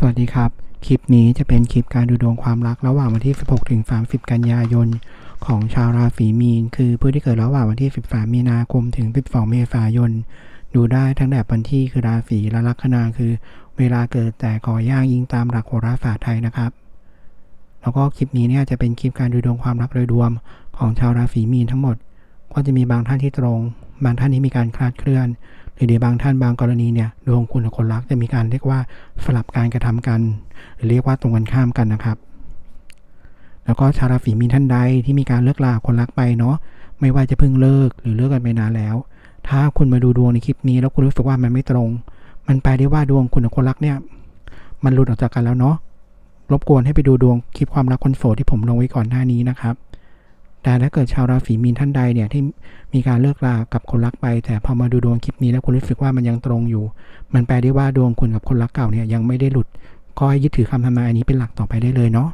สวัสดีครับ คลิปนี้จะเป็นคลิปการดูดวงความรักระหว่างวันที่ 16 ถึง 30 กันยายน ของชาวราศีมีน คือผู้ที่เกิดระหว่างวันที่ 13 มีนาคมถึง 12 เมษายน ดูได้ทั้งแบบวันที่คือราศีและลัคนาคือ เวลาเกิดแต่ขอย่างยิงตามหลักโหราศาสตร์ไทยนะครับ แล้วก็คลิปนี้เนี่ยจะเป็นคลิปการดูดวงความรักโดยรวมของชาวราศีมีนทั้งหมด ก็จะมีบางท่านที่ตรง บางท่านที่มีการคลาดเคลื่อน หรือในบางท่านบางกรณีเนี่ยดวงคุณกับคนรักจะมีการเรียกว่าสลับการกระทำกัน หรือเรียกว่าตรงกันข้ามกันนะครับ แล้วก็ชาวราศีมีนท่านใดที่มีการเลิกลาคนรักไปเนาะไม่ว่าจะเพิ่งเลิกหรือเลิกกันไปนานแล้ว ถ้าคุณมาดูดวงในคลิปนี้แล้วคุณรู้สึกว่ามันไม่ตรง มันแปลได้ว่าดวงคุณกับคนรักเนี่ย มันหลุดออกจากกันแล้วเนาะรบกวนให้ไปดูดวงคลิปความรักคนโสดที่ผมลงไว้ก่อนหน้านี้นะครับ แต่ถ้าเกิดชาวราศีมีนท่านใดเนี่ยที่มีการเลิกลากับคนรักไป แต่พอมาดูดวงคลิปนี้แล้วคุณรู้สึกว่ามันยังตรงอยู่ มันแปลได้ว่าดวงคุณกับคนรักเก่าเนี่ยยังไม่ได้หลุด ก็ให้ยึดถือคำทำนายอันนี้เป็นหลักต่อไปได้เลยเนาะ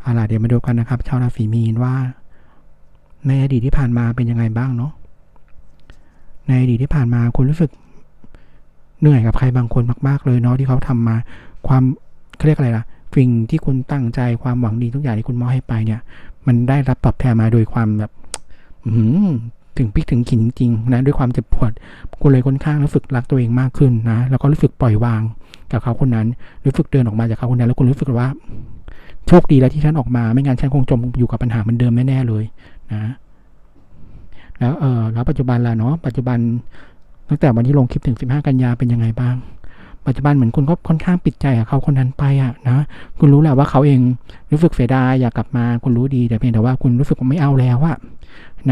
เอาล่ะเดี๋ยวมาดูกันนะครับ ชาวราศีมีนว่าในอดีตที่ผ่านมาเป็นยังไงบ้างเนาะ ในอดีตที่ผ่านมาคุณรู้สึกเหนื่อยกับใครบางคนมาก ๆ เลยเนาะที่เขาทำมาความเขาเรียกอะไรล่ะสิ่งที่คุณตั้งใจความหวังดีทุกอย่างที่คุณมอบให้ไปเนี่ย มันได้รับตอบแทนมาโดยความแบบถึงพิกถึงขินจริงๆนะด้วยความเจ็บปวดคุณเลยค่อนข้างรู้สึกรักตัวเองมากขึ้นนะแล้วก็รู้สึกปล่อยวางกับเขาคนนั้นรู้สึกเดินออกมาจากเขาคนนั้น แล้วคุณรู้สึกว่า โชคดีแล้วที่ฉันออกมา ไม่งั้นฉันคงจมอยู่กับปัญหาเหมือนเดิมแน่ๆเลยนะ แล้วเออแล้วปัจจุบันล่ะเนาะปัจจุบันตั้งแต่วันที่ลงคลิปถึง 15 กันยาเป็นยังไงบ้าง ปัจจุบันเหมือนคุณก็ค่อนข้างปิดใจกับเขาคนนั้นไปอะนะคุณรู้แหละว่าเขาเองรู้สึกเสียดายอยากกลับมาคุณรู้ดีแต่เพียงแต่ว่าคุณรู้สึกว่าไม่เอาแล้วอะ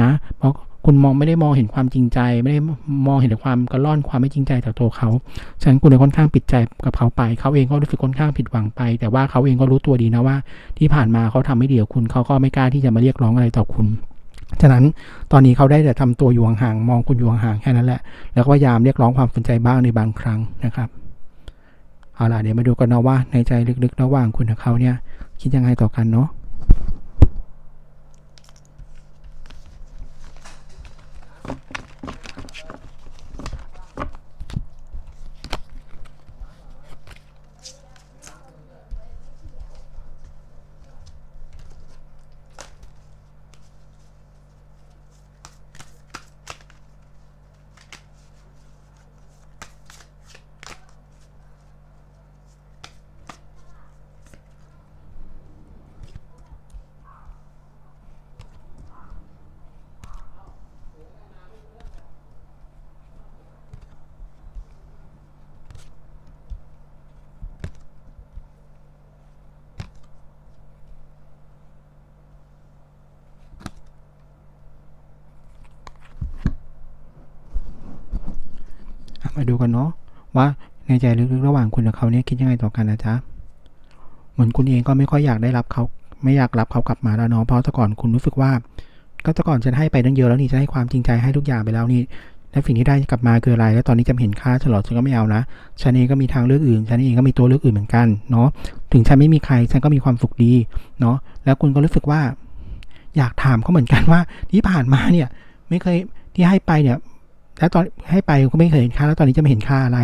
นะ เพราะคุณมองไม่ได้มองเห็นความจริงใจ ไม่ได้มองเห็นความกระล่อนความไม่จริงใจจากตัวเขาฉะนั้นคุณเลยค่อนข้างปิดใจกับเขาไป เขาเองก็รู้สึกค่อนข้างผิดหวังไป แต่ว่าเขาเองก็รู้ตัวดีนะว่า ที่ผ่านมาเขาทำไม่ดีกับคุณเขาก็ไม่กล้าที่จะมาเรียกร้องอะไรต่อคุณฉะนั้นตอนนี้เขาได้แต่ทำตัวอยู่ห่างๆมองคุณอยู่ห่างๆแค่นั้นแหละ แล้วก็พยายามเรียกร้องความสนใจบ้างในบางครั้งนะครับ เอาล่ะเดี๋ยวมาดูกันนะว่าในใจลึกๆ ระหว่างคุณกับเขาเนี่ยคิดยังไงต่อกันเนาะ มาดูกันเนาะว่าในใจลึกๆระหว่างคุณกับเขาเนี่ยคิดยังไงต่อกันนะจ๊ะเหมือนคุณเองก็ไม่ค่อยอยากได้รับเขาไม่อยากรับเขากลับมาแล้วเนาะเพราะแต่ก่อนคุณรู้สึกว่า ก็แต่ก่อนฉันให้ไปตั้งเยอะแล้วนี่จะให้ความจริงใจให้ทุกอย่างไปแล้วนี่และสิ่งที่ได้กลับมาคืออะไร แล้วตอนนี้จะเห็นค่าฉลอดฉันก็ไม่เอานะ ฉันเองก็มีทางเลือกอื่น ฉันเองก็มีตัวเลือกอื่นเหมือนกันเนาะ ถึงฉันไม่มีใคร ฉันก็มีความสุขดีเนาะ แล้วคุณก็รู้สึกว่า อยากถามเขาเหมือนกันว่าที่ผ่านมาเนี่ย ไม่เคยที่ให้ไปเนี่ย แล้วตอนให้ไปก็ไม่เคยเห็นค่าแล้วตอนนี้จะไม่เห็นค่าอะไร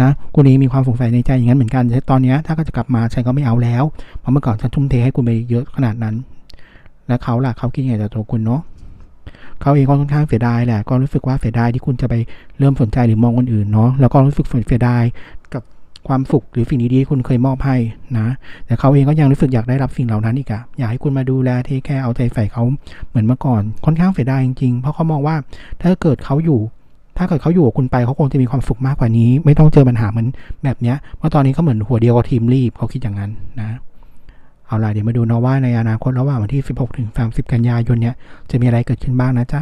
นะคุณเองมีความสงสัยในใจอย่างนั้นเหมือนกันแต่ตอนนี้ถ้าก็จะกลับมาฉันก็ไม่เอาแล้วเพราะเมื่อก่อนฉันทุ่มเทให้คุณไปเยอะขนาดนั้น แล้วเขาล่ะเขาคิดยังไงต่อตัวคุณเนาะเขาเองก็ค่อนข้างเสียดายแหละก็รู้สึกว่าเสียดายที่คุณจะไปเริ่มสนใจหรือมองคนอื่นเนาะแล้วก็รู้สึกเสียดายกับความสุขหรือสิ่งดีๆที่คุณเคยมอบให้นะแต่เขาเองก็ยังรู้สึกอยากได้รับสิ่งเหล่านั้นอีกอะอยากให้คุณมาดูแลเทคแคร์เอาใจใส่เขาเหมือนเมื่อก่อนค่อนข้างเสียดายจริงๆเพราะเขามองว่าถ้าเกิดเขาอยู่ ถ้าเกิดเขาอยู่กับคุณไปเขาคงจะมีความสุขมากกว่านี้ ไม่ต้องเจอปัญหาเหมือนแบบเนี้ยเพราะตอนนี้เขาเหมือนหัวเดียวกับทีมรีบเขาคิดอย่างนั้นนะเอาล่ะเดี๋ยวมาดูนะว่าในอนาคตระหว่างวันที่ 16 ถึง 30 กันยายนเนี่ยจะมีอะไรเกิดขึ้นบ้างนะจ๊ะ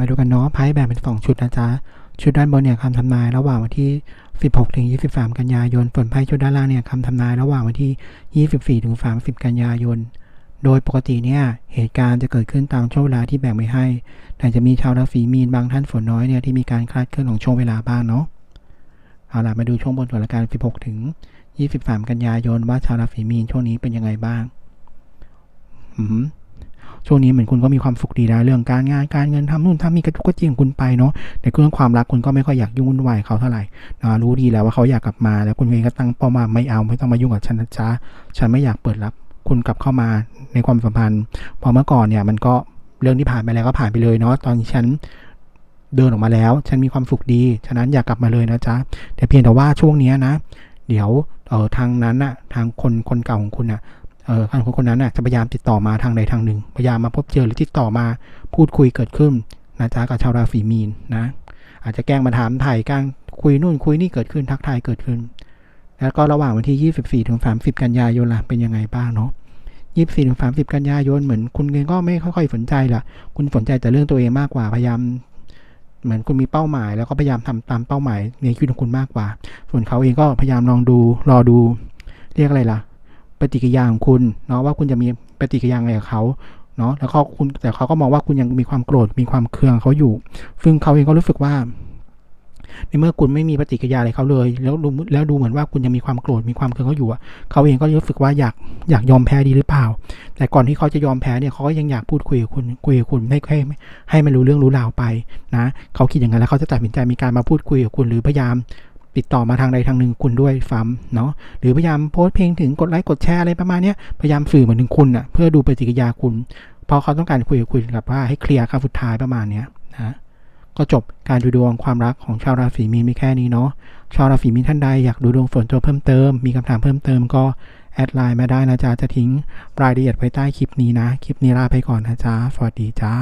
มาดูกันเนาะไพ่แบ่งเป็นสองชุดนะจ๊ะ ชุดด้านบนเนี่ยคำทำนายระหว่างวันที่ 16ถึง23 กันยายน ส่วนไพ่ชุดด้านล่างเนี่ยคำทำนายระหว่างวันที่ 24ถึง30 กันยายน โดยปกติเนี่ยเหตุการณ์จะเกิดขึ้นตามช่วงเวลาที่แบ่งไว้ให้ แต่จะมีชาวราศีมีนบางท่านฝนน้อยเนี่ยที่มีการคลาดเคลื่อนของช่วงเวลาบ้างเนาะ เอาล่ะมาดูช่วงบนก่อนละกัน16ถึง23 กันยายนว่าชาวราศีมีนช่วงนี้เป็นยังไงบ้าง อืม ช่วงนี้เหมือนคุณก็มีความสุขดีนะเรื่องการงานการเงินทำนู่นทำนี่กระทุกกระจิงคุณไปเนาะแต่เรื่องความรักคุณก็ไม่ค่อยอยากยุ่งวุ่นวายเขาเท่าไหร่นะรู้ดีแล้วว่าเขาอยากกลับมา แล้วคุณเองก็ตั้งเป้ามาไม่เอาไม่ต้องมายุ่งกับฉันนะจ๊ะฉันไม่อยากเปิดรับคุณกลับเข้ามาในความสัมพันธ์พอเมื่อก่อนเนี่ยมันก็เรื่องที่ผ่านไปแล้วก็ผ่านไปเลยเนาะตอนฉันเดินออกมาแล้ว ฉันมีความสุขดี ฉะนั้นอยากกลับมาเลยนะจ๊ะแต่เพียงแต่ว่าช่วงนี้นะ เดี๋ยวเออทางนั้นน่ะทางคนคนเก่าของคุณน่ะ ทางคนคนนั้นน่ะจะพยายามติดต่อมาทางใดทางหนึ่ง พยายามมาพบเจอหรือติดต่อมาพูดคุยเกิดขึ้นนะจ๊ะกับชาวราศีมีนนะ อาจจะแกล้งมาถามไถ่กลางคุยนู่นคุยนี่เกิดขึ้นทักทายเกิดขึ้น แล้วก็ระหว่างวันที่ 24ถึง30 กันยายนล่ะเป็นยังไงบ้างเนาะ24ถึง30 กันยายนเหมือนคุณเองก็ไม่ค่อยๆสนใจล่ะ คุณสนใจแต่เรื่องตัวเองมากกว่าพยายามเหมือนคุณมีเป้าหมาย แล้วก็พยายามทำตามเป้าหมายในชีวิตของคุณมากกว่า ส่วนเขาเองก็พยายามลองดูรอดู เรียกอะไรล่ะ ปฏิกิริยาของคุณเนาะว่าคุณจะมีปฏิกิริยาอะไรกับเขาเนาะแล้วก็คุณแต่เขาก็มองว่าคุณยังมีความโกรธมีความเคืองเขาอยู่ ซึ่งเขาเองก็รู้สึกว่าในเมื่อคุณไม่มีปฏิกิริยาอะไรเขาเลย แล้วดูแล้วดูเหมือนว่าคุณยังมีความโกรธมีความเคืองเขาอยู่อะเขาเองก็รู้สึกว่าอยากอยากยอมแพ้ดีหรือเปล่า แต่ก่อนที่เขาจะยอมแพ้เนี่ยเขาก็ยังอยากพูดคุยกับคุณคุยกับคุณให้ให้ให้มันรู้เรื่องรู้ราวไปนะเขาคิดอย่างนั้นแล้วเขาจะตัดสินใจมีการมาพูดคุยกับคุณหรือพยายาม ติดต่อมาทางใดทางหนึ่งคุณด้วยซ้ำเนาะหรือพยายามโพสเพลงถึงกดไลค์กดแชร์อะไรประมาณนี้พยายามสื่อเหมือนถึงคุณอะเพื่อดูปฏิกิริยาคุณเพราะเขาต้องการคุยกับคุณกับว่าให้เคลียร์คำสุดท้ายประมาณนี้นะก็จบการดูดวงความรักของชาวราศีมีนมีแค่นี้เนาะชาวราศีมีนท่านใดอยากดูดวงส่วนตัวเพิ่มเติม มีคำถามเพิ่มเติมก็แอดไลน์มาได้นะจ๊ะจะทิ้งรายละเอียดไว้ใต้คลิปนี้นะ คลิปนี้ลาไปก่อนนะจ๊ะสวัสดีจ้า